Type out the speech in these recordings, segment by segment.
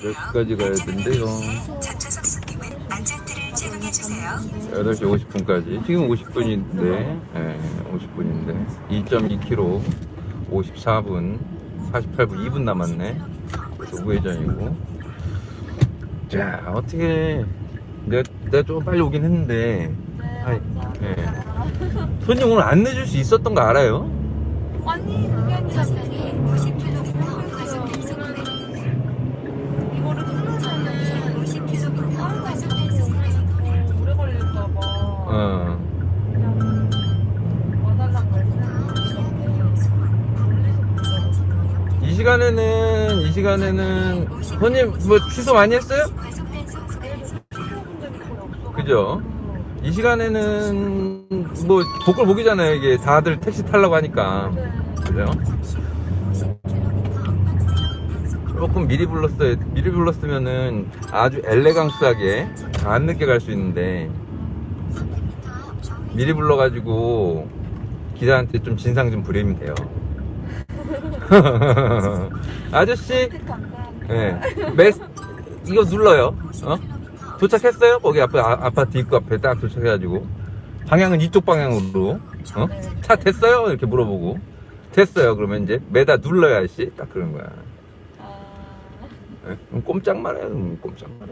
몇 시까지 가야 된대요? 전초석 승객은 안전띠를 착용해주세요. 8시 50분까지. 지금 50분인데, 예, 50분인데. 2.2km, 54분, 48분, 2분 남았네. 그래서 우회전이고. 자, 어떻게. 내가, 내가 좀 빨리 오긴 했는데. 아이, 예. 손님 오늘 안 내줄 수 있었던 거 알아요? 아니 그게 아니라 시간에는, 이 시간에는, 손님, 뭐, 취소 많이 했어요? 그죠? 이 시간에는, 뭐, 복걸 복이잖아요. 이게 다들 택시 타려고 하니까. 네. 그죠? 조금 미리 불렀어요. 미리 불렀으면은 아주 엘레강스하게 안 늦게 갈 수 있는데 미리 불러가지고 기사한테 좀 진상 좀 부리면 돼요. 아저씨, 감사합니다 예, 메스 이거 눌러요. 어? 도착했어요? 거기 앞에 아, 아파트 입구 앞에 딱 도착해가지고 방향은 이쪽 방향으로 어? 차 됐어요? 이렇게 물어보고 됐어요. 그러면 이제 매다 눌러야 씨. 딱 그런 거야. 아, 예? 그럼 꼼짝 말아요. 그럼 꼼짝 말아.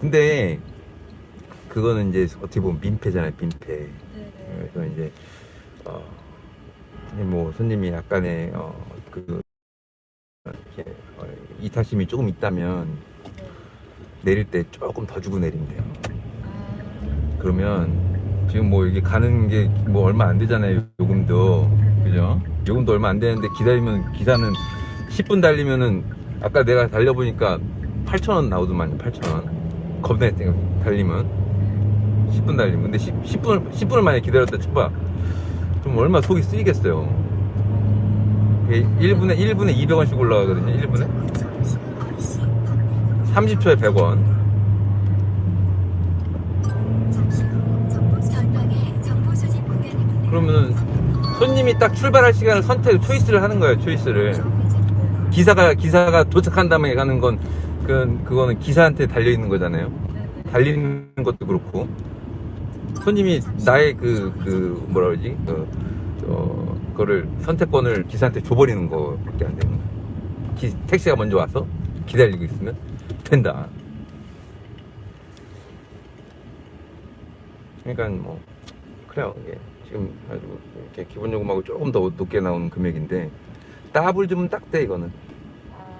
근데 그거는 이제 어떻게 보면 민폐잖아요. 민폐. 네네 그래서 이제 어, 뭐 손님이 약간의 어, 그 이렇게 어, 이타심이 조금 있다면 네. 내릴 때 조금 더 주고 내린대요. 아, 그러면 지금 뭐 이게 가는 게 뭐 얼마 안 되잖아요. 요금도 그죠? 요금도 얼마 안 되는데 기다리면 기사는 10분 달리면은 아까 내가 달려보니까 8,000원 나오더만요. 8,000원. 겁나 달리면 10분 달리면 근데 10, 10분 10분을 만에 기다렸다 쳐봐. 좀 얼마 속이 쓰이겠어요. 1분에 1분에 200원씩 올라가거든요. 1분에 30초에 100원. 그러면은 손님이 딱 출발할 시간을 선택, 초이스를 하는 거예요, 초이스를. 기사가, 기사가 도착한 다음에 가는 건, 그, 그거는 기사한테 달려있는 거잖아요. 달리는 것도 그렇고. 손님이 나의 그, 그, 뭐라 그러지? 그, 저, 그거를, 선택권을 기사한테 줘버리는 거밖에 안 되는 거예요. 기- 택시가 먼저 와서 기다리고 있으면 된다. 그러니까 뭐, 그래요. 이게 지금 아주 이렇게 기본 요금하고 조금 더 높게 나오는 금액인데 따블 주면 딱 돼 이거는.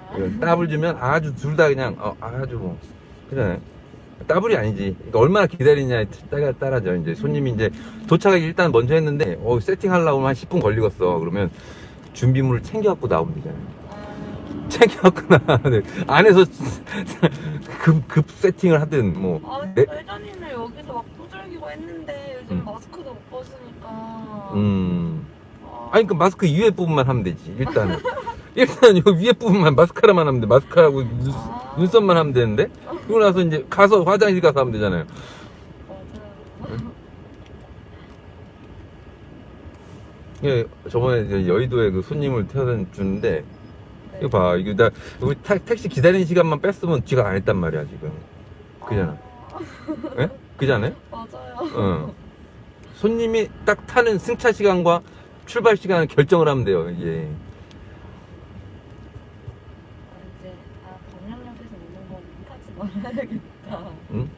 아, 이건 따블 주면 아주 둘 다 그냥 어, 아주 뭐 그잖아요. 따블이 아니지. 그러니까 얼마나 기다리냐에 따라 따라져. 이제 손님이 이제 도착하기 일단 먼저 했는데 어, 세팅하려고 한 10분 걸리겠어. 그러면 준비물을 챙겨갖고 나오면 되잖아요. 아, 챙겨갖고 나는데 안에서 급, 급 세팅을 하든 뭐 아, 네? 예전에는 여기서 막 두들기고 했는데 요즘 음. 마스크도 못 벗으니까. 음. 아, 아니 그 마스크 위에 부분만 하면 되지 일단은 일단 요 위에 부분만 마스카라만 하면 돼 마스카라고 눈, 아. 눈썹만 하면 되는데 그러고 나서 이제 가서 화장실 가서 하면 되잖아요. 예 저번에 이제 여의도에 그 손님을 태워다 주는데 네. 이거 봐 이거 나 우리 타- 택시 기다리는 시간만 뺐으면 지가 안 했단 말이야 지금 그잖아 예? 그잖아요 맞아요. 어 손님이 딱 타는 승차 시간과 출발 시간을 결정을 하면 돼요 이게 아, 이제 아 광명역에서 오는 건 말아야겠다. 응?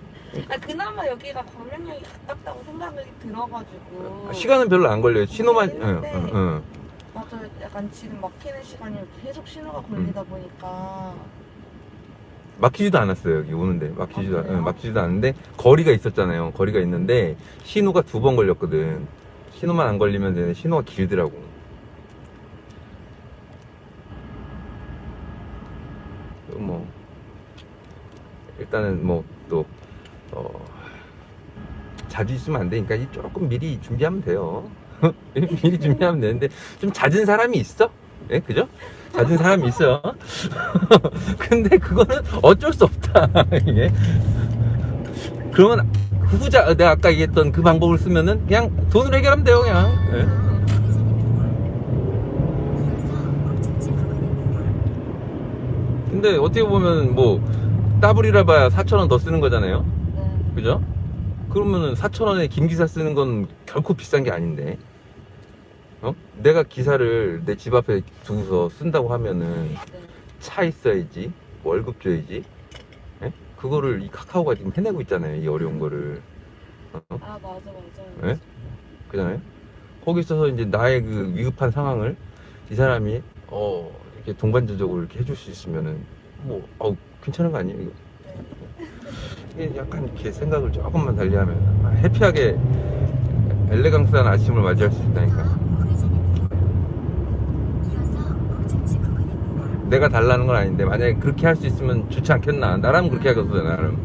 아 그나마 여기가 광명역이 가깝다고 생각이 들어가지고. 아, 시간은 별로 안 걸려요 신호만 어, 네. 어, 어. 맞아요. 약간 지금 막히는 시간이 계속 신호가 걸리다 음. 보니까. 막히지도 않았어요 여기 오는데 막히지도 아? 응, 막히지도 않는데 거리가 있었잖아요 거리가 있는데 신호가 두 번 걸렸거든 신호만 안 걸리면 되는데 신호가 길더라고 그뭐 일단은 뭐또 어, 자주 있으면 안 되니까 이 조금 미리 준비하면 돼요. 미리 준비하면 되는데 좀 잦은 사람이 있어? 예 그죠? 잦은 사람이 있어 근데 그거는 어쩔 수 없다. 이게. 그러면 후자 내가 아까 얘기했던 그 방법을 쓰면은 그냥 돈으로 해결하면 돼요 그냥. 예? 근데 어떻게 보면 뭐 더블이라 봐야 4천원 더 쓰는 거잖아요. 네. 그죠? 그러면은 4천원에 김기사 쓰는 건 결코 비싼 게 아닌데. 어? 내가 기사를 내 집 앞에 두고서 쓴다고 하면은 네. 차 있어야지 월급 줘야지 예? 그거를 이 카카오가 지금 해내고 있잖아요 이 어려운 거를 어? 아 맞아 맞아요. 네? 그잖아요 거기 있어서 이제 나의 그 위급한 상황을 이 사람이 어 이렇게 동반자적으로 이렇게 해줄 수 있으면은 뭐 어, 괜찮은 거 아니에요 이거? 이게 약간 이렇게 생각을 조금만 달리하면 해피하게 엘레강스한 아침을 맞이할 수 있다니까. 내가 달라는 건 아닌데 만약에 그렇게 할 수 있으면 좋지 않겠나? 나라면 그렇게 하겠어 나름.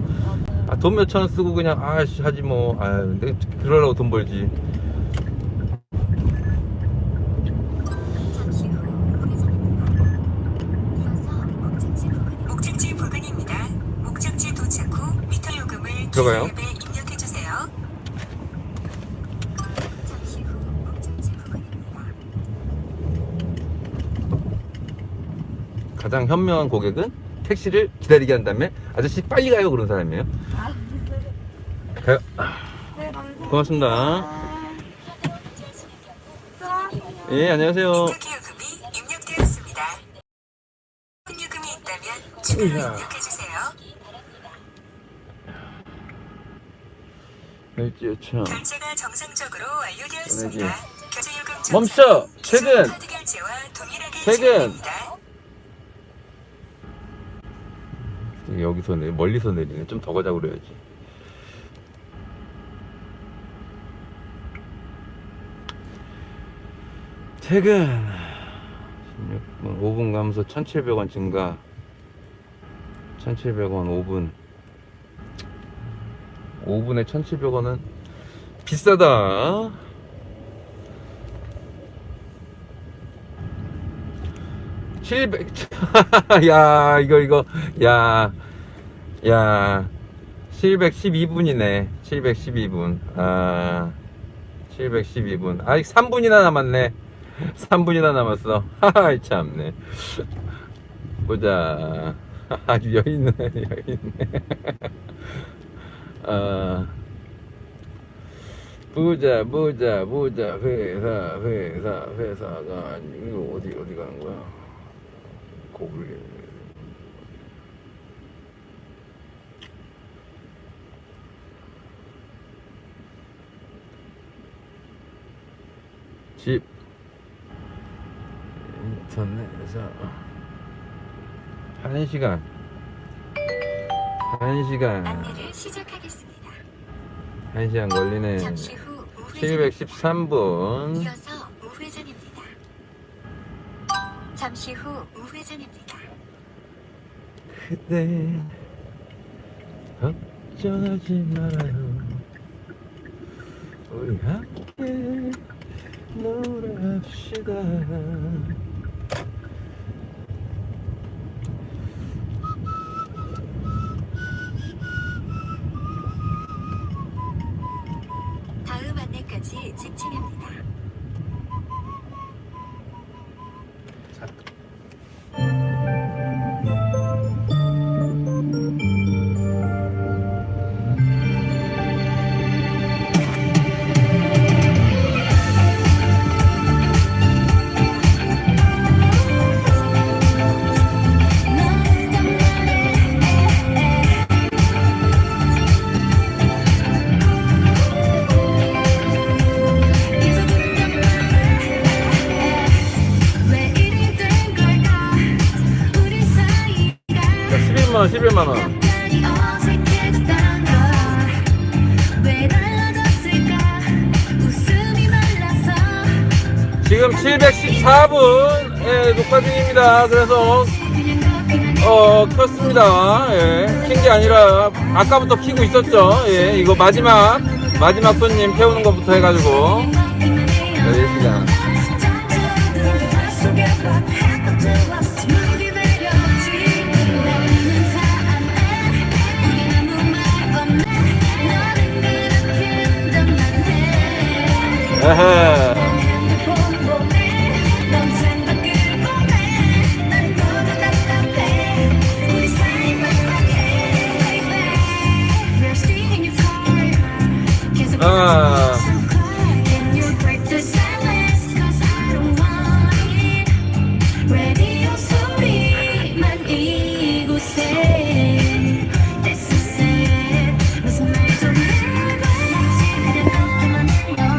아, 돈 몇천 원 쓰고 그냥 아씨 하지 뭐. 아유 내가 그러려고 돈 벌지 들어가요? 부근입니다. 가장 현명한 고객은 택시를 기다리게 한 다음에 아저씨 빨리 가요 그런 사람이에요 아, 가요 네. 고맙습니다 예 안녕하세요 입력되었습니다. 요금이 있다면 으쌰. 입력해 주세요. 일지요청 결제가 정상적으로 완료되었습니다. 결제 요금 멈춰! 최근! 카드 결제와 동일하게 최근! 진행됩니다. 여기서 내 멀리서 내리네 좀 더 가자 그래야지 퇴근 16분 5분 가면서 1700원 증가 1700원 5분 5분에 1700원은 비싸다 칠백 야 이거 이거 야 야, 712분이네. 712분. 아, 712분. 아직 3분이나 남았네. 3분이나 남았어. 하하, 참네. 보자. 아주 여있네, 여있네. 아, 보자, 보자, 보자. 회사, 회사, 회사가 아니고, 어디, 어디 가는 거야? 고블린. 집 인터넷에서 한 시간 한 시간 안내를 시작하겠습니다. 한 시간 걸리네 잠시 후 우회전 713분 이어서 우회전입니다. 잠시 후 우회전입니다. 그대 걱정하지 말아요 우리 함께 놀아합시다 714분 예, 녹화 중입니다. 그래서 어 켰습니다. 예, 킨게 아니라 아까부터 키고 있었죠. 예, 이거 마지막 마지막 손님 태우는 것부터 해가지고. 걷기만 해요 4시 봐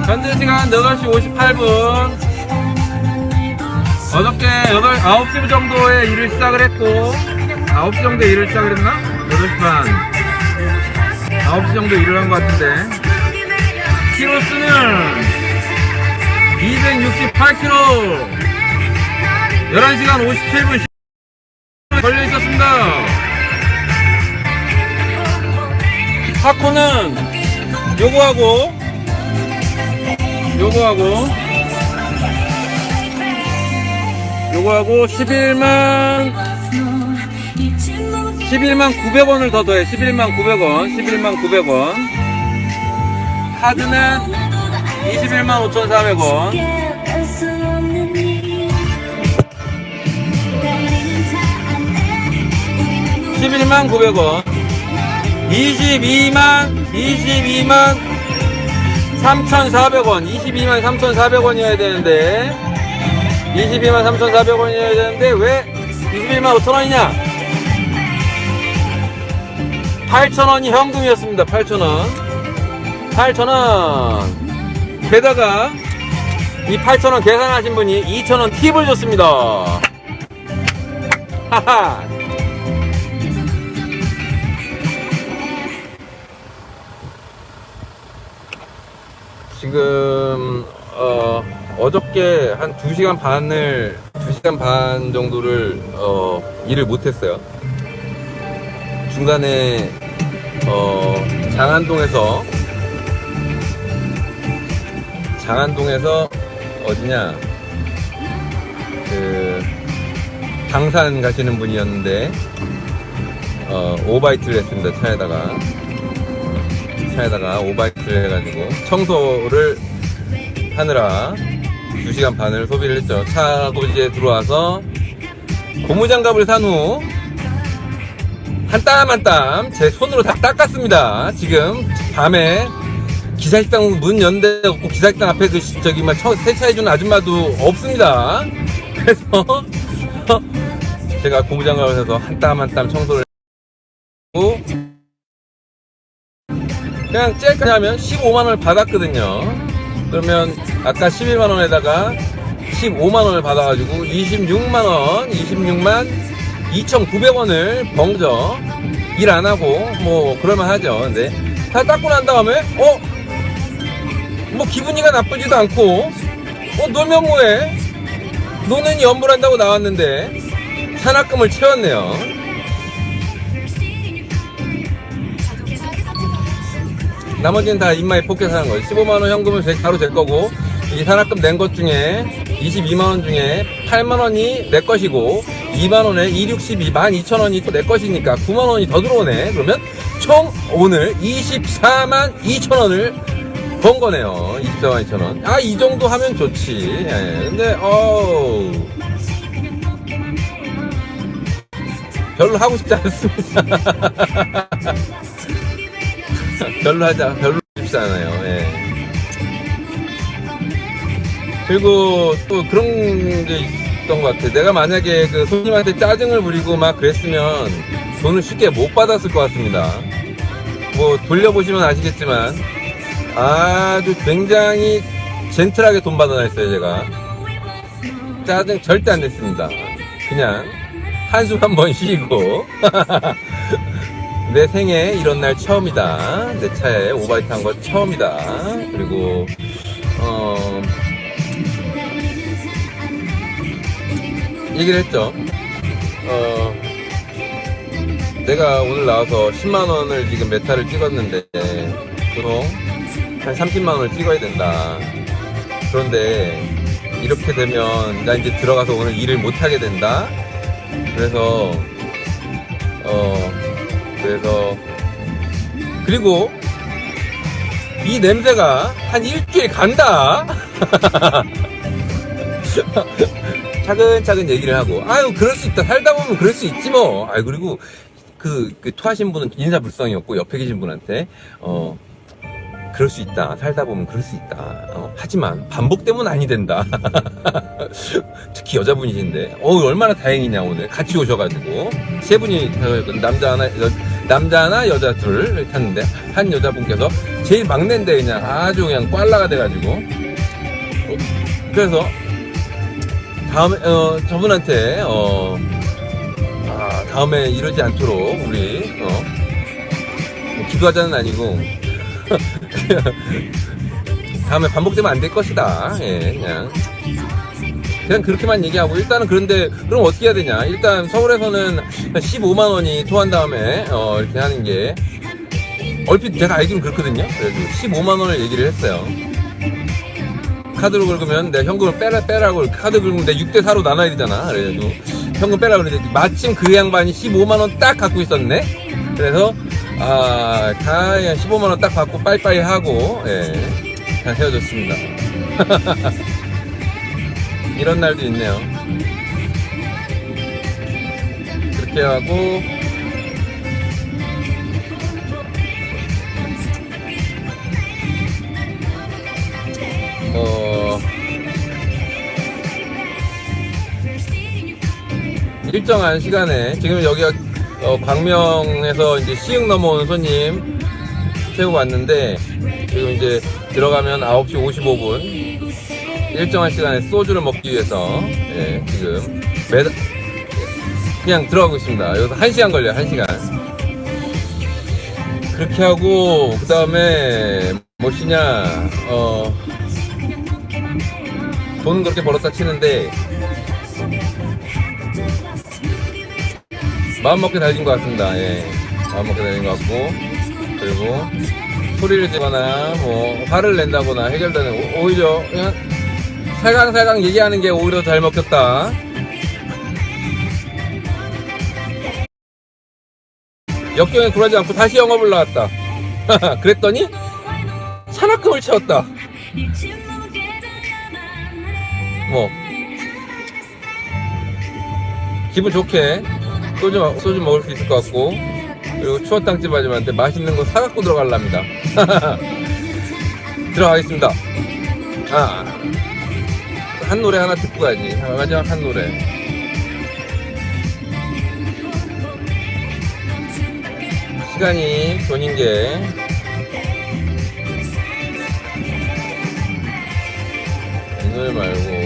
현재 시간 8시 58분. 어저께 8, 9시 정도에 일을 시작을 했고, 9시 정도에 일을 시작을 했나? 8시 반. 9시 정도 일을 한 것 같은데. 키로수는 268km. 11시간 57분 걸려 있었습니다. 하코는 요거하고, 요거하고, 요거하고 11만 11만 900원을 더 더해 11만 900원 11만 900원 카드는 21만 5,400원. 11만 900원. 22만 22만 3,400원. 22만 3,400원이어야 되는데. 22만 3,400원이어야 되는데 왜 21만 5천원이냐? 8천원이 현금이었습니다. 8천원 8천원. 게다가 이 8천원 계산하신 분이 2천원 팁을 줬습니다. 하하. 지금 어, 어저께 한 2시간 반을 2시간 반 정도를 어, 일을 못 했어요. 중간에 어, 장안동에서 장안동에서 어디냐 그 당산 가시는 분이었는데 어, 오바이트를 했습니다 차에다가 차에다가 오바이트를 해가지고 청소를 하느라 2시간 반을 소비를 했죠. 차고 이제 들어와서 고무장갑을 산 후 한 땀 한 땀 제 손으로 다 닦았습니다. 지금 밤에 기사식당 문 연대 없고 기사식당 앞에 그 시- 저기 막 처- 세차해주는 아줌마도 없습니다. 그래서 제가 사서 한 땀 한 땀 청소를 하고 그냥 째까 하면 15만 원을 받았거든요. 그러면 아까 11만 원에다가 15만 원을 받아가지고 26만 원, 26만 2,900원을 번거죠. 일안 하고, 뭐, 그럴만 하죠. 근데 다 닦고 난 다음에, 어? 뭐 기분이가 나쁘지도 않고, 어, 놀면 뭐해? 노는 연불한다고 나왔는데, 산악금을 채웠네요. 나머지는 다 인마에 포켓하는 거예요. 15만원 현금을 제- 바로 제 거고, 이 산악금 낸 것 중에 22만원 중에 8만원이 내 것이고, 2만원에 262, 12,000원이 또 내 것이니까 9만원이 더 들어오네. 그러면 총 오늘 24만 2천원을 번 거네요. 24만 2천 원. 아, 이 정도 하면 좋지. 예. 근데, 어우. 별로 하고 싶지 않습니다. 별로 하자. 별로 싶지 않아요. 예. 그리고 또 그런 게 있었던 것 같아. 내가 만약에 그 손님한테 짜증을 부리고 막 그랬으면 돈을 쉽게 못 받았을 것 같습니다. 뭐 돌려보시면 아시겠지만 아주 굉장히 젠틀하게 돈 받아냈어요, 제가. 짜증 절대 안 냈습니다. 그냥 한숨 한 번 쉬고. 내 생에 이런 날 처음이다. 내 차에 오바이트 한 거 처음이다. 그리고, 어, 얘기를 했죠. 어, 내가 오늘 나와서 10만원을 지금 메타를 찍었는데, 보통 한 30만 원을 찍어야 된다. 그런데, 이렇게 되면, 나 이제 들어가서 오늘 일을 못 하게 된다. 그래서, 어, 그래서 그리고 이 냄새가 한 일주일 간다. 차근차근 얘기를 하고 아유 그럴 수 있다 살다 보면 그럴 수 있지 뭐. 아유 그리고 그, 그 토하신 분은 인사불성이었고 옆에 계신 분한테 어 그럴 수 있다. 살다 보면 그럴 수 있다. 어, 하지만 반복되면 아니 된다. 특히 여자분이신데, 어 얼마나 다행이냐 오늘 같이 오셔가지고 세 분이 어, 남자 하나 여, 남자 하나 여자 둘 탔는데 한 여자분께서 제일 막내인데 그냥 아주 그냥 꽐라가 돼가지고 어, 그래서 다음에 어, 저분한테 어, 아, 다음에 이러지 않도록 우리 어, 뭐 기도하자는 아니고 다음에 반복되면 안 될 것이다. 예, 그냥 그냥 그렇게만 얘기하고 일단은 그런데 그럼 어떻게 해야 되냐? 일단 서울에서는 15만 원이 토한 다음에 어, 이렇게 하는 게 얼핏 제가 알기는 그렇거든요. 그래서 15만 원을 얘기를 했어요. 카드로 긁으면 내 현금을 빼라 빼라고 카드 긁으면 내 6대 4로 나눠야 되잖아. 그래가지고 현금 빼라 그랬는데 마침 그 양반이 15만 원 딱 갖고 있었네. 그래서 아, 다 그냥 15만 원 딱 받고 빠이빠이 하고 예, 다 헤어졌습니다. 이런 날도 있네요. 그렇게 하고 어 일정한 시간에 지금 여기가 어, 광명에서 이제 시흥 넘어온 손님 태우고 왔는데 지금 이제 들어가면 9시 55분 일정한 시간에 소주를 먹기 위해서 예, 지금 매 그냥 들어가고 있습니다. 여기서 1시간 걸려요. 1시간. 그렇게 하고 그 다음에 무엇이냐 어 돈 그렇게 벌었다 치는데 마음먹게 달린 것 같습니다. 예. 마음먹게 달린 것 같고 그리고 소리를 지거나 뭐 화를 낸다거나 해결되는 오- 오히려 그냥 살강살강 얘기하는 게 오히려 잘 먹혔다. 역경에 굴하지 않고 다시 영업을 나왔다. 그랬더니 산악금을 채웠다. 뭐 기분 좋게 소주, 마- 소주 먹을 수 있을 것 같고 그리고 추어탕집 아줌마한테 맛있는 거 사갖고 들어갈랍니다. 들어가겠습니다. 아, 한 노래 하나 듣고 가야지. 마지막 한 노래. 시간이 돈인 게이 노래 말고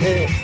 까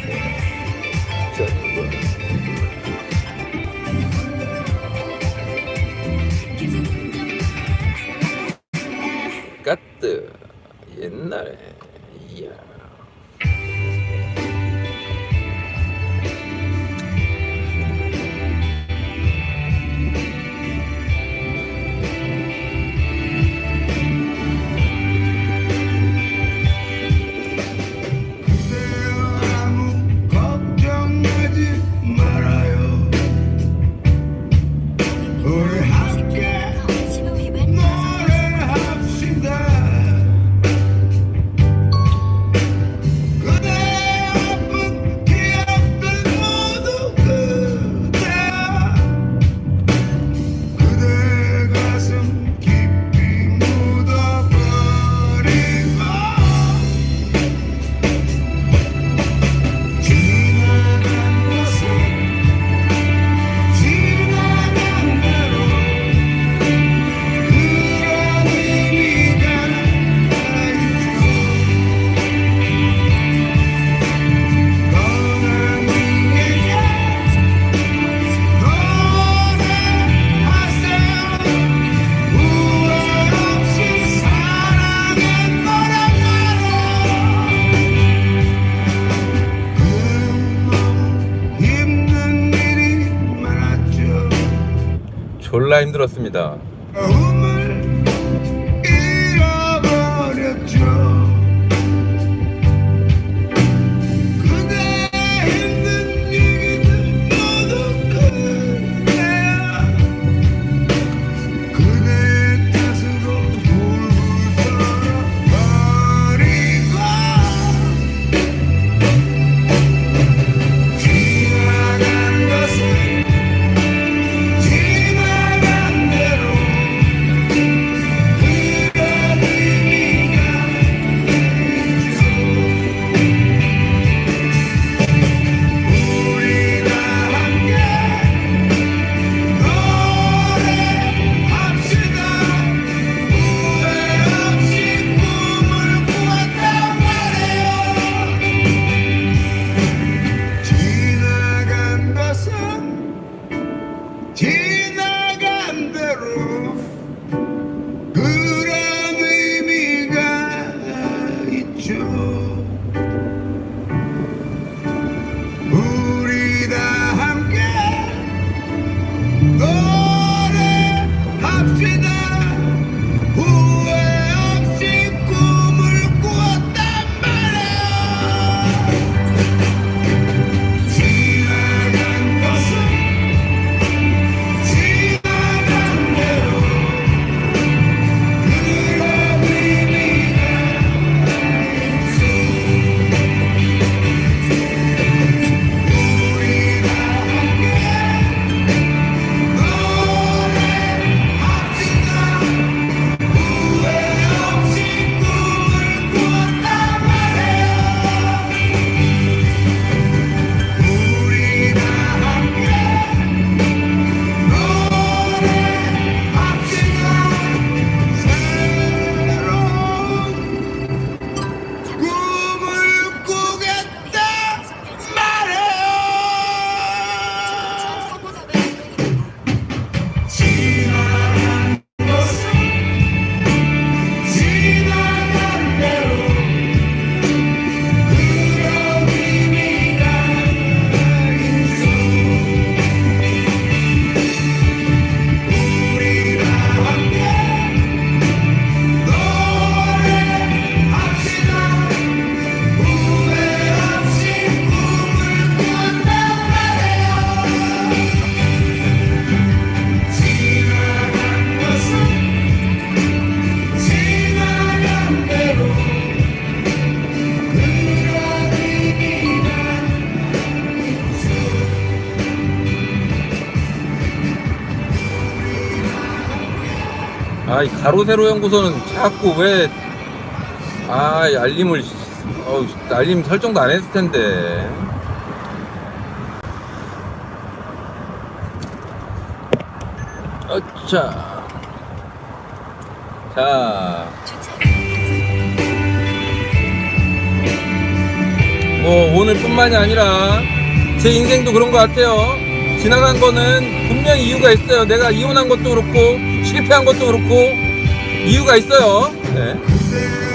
졸라 힘들었습니다. 가로세로 연구소는 자꾸 왜, 아, 이 알림을, 어, 알림 설정도 안 했을 텐데. 어, 자. 자. 뭐, 오늘뿐만이 아니라, 제 인생도 그런 것 같아요. 지나간 거는 분명히 이유가 있어요. 내가 이혼한 것도 그렇고, 실패한 것도 그렇고, 이유가 있어요. 네.